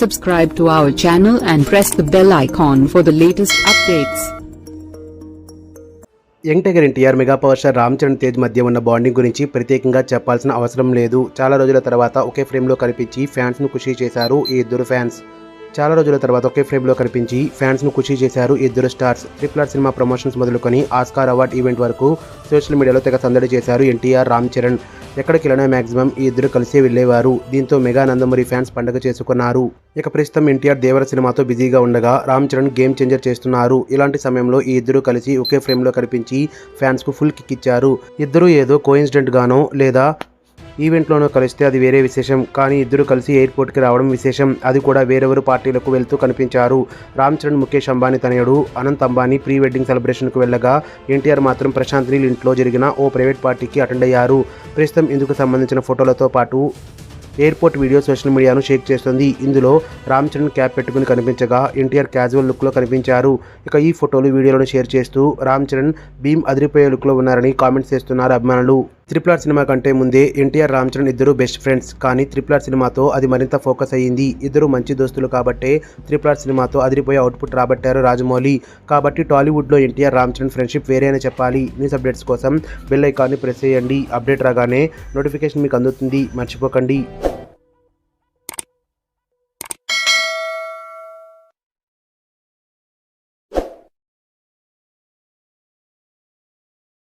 Subscribe to our channel and press the bell icon for the latest updates. Young tiger NTR mega power star Ram Charan Tej మధ్య ఉన్న bonding గురించి ప్రత్యేకంగా చెప్పాల్సిన అవసరం లేదు. చాలా రోజుల తర్వాత ఒకే ఫ్రేమ్లో కనిపించి ఫ్యాన్స్ను ఖుషి చేశారు ఈ ఇద్దరు ఫ్యాన్స్. చాలా రోజుల తర్వాత ఒకే ఫ్రేమ్లో కనిపించి ఫ్యాన్స్ను ఖుషి చేశారు ఇద్దరు stars. Triple R cinema promotions మొదలుకొని ఆస్కార్ అవార్డ్ ఈవెంట్ వరకు సోషల్ మీడియాలో తెగ సందడి చేశారు ఎన్టీఆర్ రామ్ చరణ్. ఎక్కడికి వెళ్ళినా మ్యాక్సిమం ఈ ఇద్దరు కలిసి వెళ్ళేవారు. దీంతో మెగా నందమూరి ఫ్యాన్స్ పండగ చేసుకున్నారు. ఇక ప్రస్తుతం ఎన్టీఆర్ దేవర సినిమాతో బిజీగా ఉండగా రామ్ చరణ్ గేమ్ చేంజర్ చేస్తున్నారు. ఇలాంటి సమయంలో ఈ ఇద్దరు కలిసి ఒకే ఫ్రేమ్లో కనిపించి ఫ్యాన్స్కు ఫుల్ కిక్ ఇచ్చారు. ఇద్దరు ఏదో కోయిన్సిడెంట్ గానో లేదా ఈవెంట్లోనూ కలిస్తే అది వేరే విశేషం. కానీ ఇద్దరు కలిసి ఎయిర్పోర్ట్కి రావడం విశేషం. అది కూడా వేరెవరు పార్టీలకు వెళ్తూ కనిపించారు. రామ్ చరణ్ ముఖేష్ అంబానీ తనయుడు అనంత్ అంబానీ ప్రీ వెడ్డింగ్ సెలబ్రేషన్కు వెళ్ళగా ఎన్టీఆర్ మాత్రం ప్రశాంత్ నీల్ ఇంట్లో జరిగిన ఓ ప్రైవేట్ పార్టీకి అటెండ్ అయ్యారు. ప్రస్తుతం ఇందుకు సంబంధించిన ఫోటోలతో పాటు ఎయిర్పోర్ట్ వీడియో సోషల్ మీడియాను షేక్ చేస్తుంది. ఇందులో రామ్ చరణ్ క్యాప్ పెట్టుకుని కనిపించగా ఎన్టీఆర్ క్యాజువల్ లుక్లో కనిపించారు. ఇక ఈ ఫోటోలు వీడియోలను షేర్ చేస్తూ రామ్ చరణ్ భీమ్ అదిరిపోయే లుక్లో ఉన్నారని కామెంట్స్ చేస్తున్నారు అభిమానులు. త్రిపుల్ ఆర్ సినిమా కంటే ముందే ఎన్టీఆర్ రామ్ చరణ్ ఇద్దరు బెస్ట్ ఫ్రెండ్స్ కానీ త్రిపుల్ ఆర్ సినిమాతో అది మరింత ఫోకస్ అయ్యింది. ఇద్దరు మంచి దోస్తులు కాబట్టే త్రిపుల్ ఆర్ సినిమాతో అదిరిపోయే అవుట్పుట్ రాబట్టారు రాజమౌళి. కాబట్టి టాలీవుడ్లో ఎన్టీఆర్ రామ్ చరణ్ ఫ్రెండ్షిప్ వేరే అని చెప్పాలి. న్యూస్ అప్డేట్స్ కోసం బెల్ ఐకాన్ని ప్రెస్ చేయండి. అప్డేట్ రాగానే నోటిఫికేషన్ మీకు అందుతుంది. మర్చిపోకండి.